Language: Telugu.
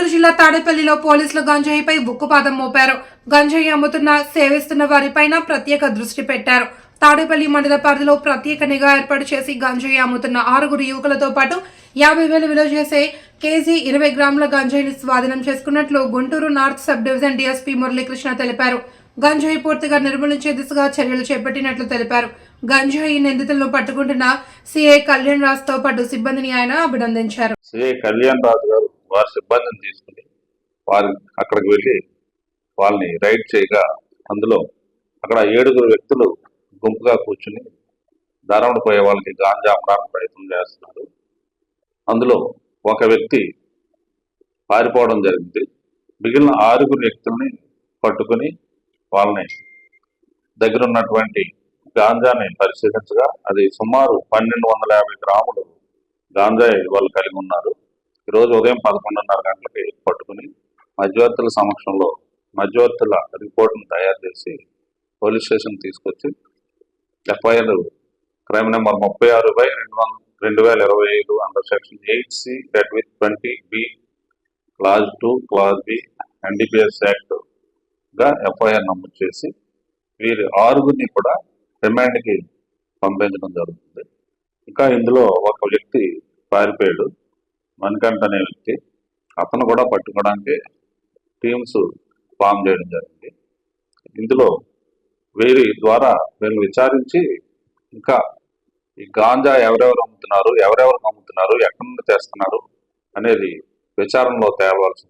గుంటూరు జిల్లా తాడేపల్లిలో పోలీసులు గంజాయిపై ఉక్కుపాదం మోపారు. గంజాయి అమ్ముతున్న సేవిస్తున్న వారిపైన ప్రత్యేక దృష్టి పెట్టారు. తాడేపల్లి మండల పరిధిలో ప్రత్యేక నిఘా ఏర్పాటు చేసి గంజాయి అమ్ముతున్న ఆరుగురు యువకులతో పాటు యాభై వేలు విలువ చేసే కేజీ ఇరవై గ్రాముల గంజాయిని స్వాధీనం చేసుకున్నట్లు Guntur north sub division DSP Muralikrishna తెలిపారు. గంజాయి పూర్తిగా నిర్మూలించే దిశగా చర్యలు చేపట్టినట్లు తెలిపారు. గంజాయి నిందితులను పట్టుకుంటున్న సిఐ కళ్యాణ్ రాజ్తో పాటు సిబ్బందిని ఆయన అభినందించారు. సిఐ కళ్యాణ్ రాజు గారు వారి సిబ్బందిని వారి అక్కడికి వెళ్ళి వాళ్ళని రైడ్ చేయగా అందులో అక్కడ ఏడుగురు వ్యక్తులు గుంపుగా కూర్చుని ధరవణ పోయే వాళ్ళకి గాంజా అమ్మడానికి ప్రయత్నం చేస్తున్నారు. అందులో ఒక వ్యక్తి పారిపోవడం జరిగింది. మిగిలిన ఆరుగురు వ్యక్తుల్ని పట్టుకుని వాళ్ళని దగ్గర ఉన్నటువంటి గాంజాని పరిశీలించగా అది సుమారు పన్నెండు వందల యాభై గ్రాములు గాంజా వాళ్ళు కలిగి ఉన్నారు. ఈరోజు ఉదయం పదకొండున్నర గంటలకి పట్టుకుని మధ్యవర్తుల సమక్షంలో మధ్యవర్తుల రిపోర్ట్ను తయారు చేసి పోలీస్ స్టేషన్ తీసుకొచ్చి ఎఫ్ఐఆర్ క్రైమ్ నెంబర్ ముప్పై ఆరు బై రెండు వంద రెండు వేల ఇరవై ఐదు under section eight C debt with twenty B clause two clause B NDPS యాక్ట్గా FIR నమోదు చేసి వీరి ఆరుగురిని కూడా రిమాండ్కి పంపించడం జరుగుతుంది. ఇంకా ఇందులో ఒక వ్యక్తి పారిపోయాడు. మణికంఠ అనే వ్యక్తి. అతను కూడా పట్టుకోవడానికి టీమ్స్ ఫామ్ చేయడం జరిగింది. ఇందులో వీరి ద్వారా వీళ్ళు విచారించి ఇంకా ఈ గాంజా ఎవరెవరు అమ్ముతున్నారు ఎవరెవరు అమ్ముతున్నారు ఎక్కడి నుండి తెస్తున్నారు అనేది విచారణలో తేవాల్సి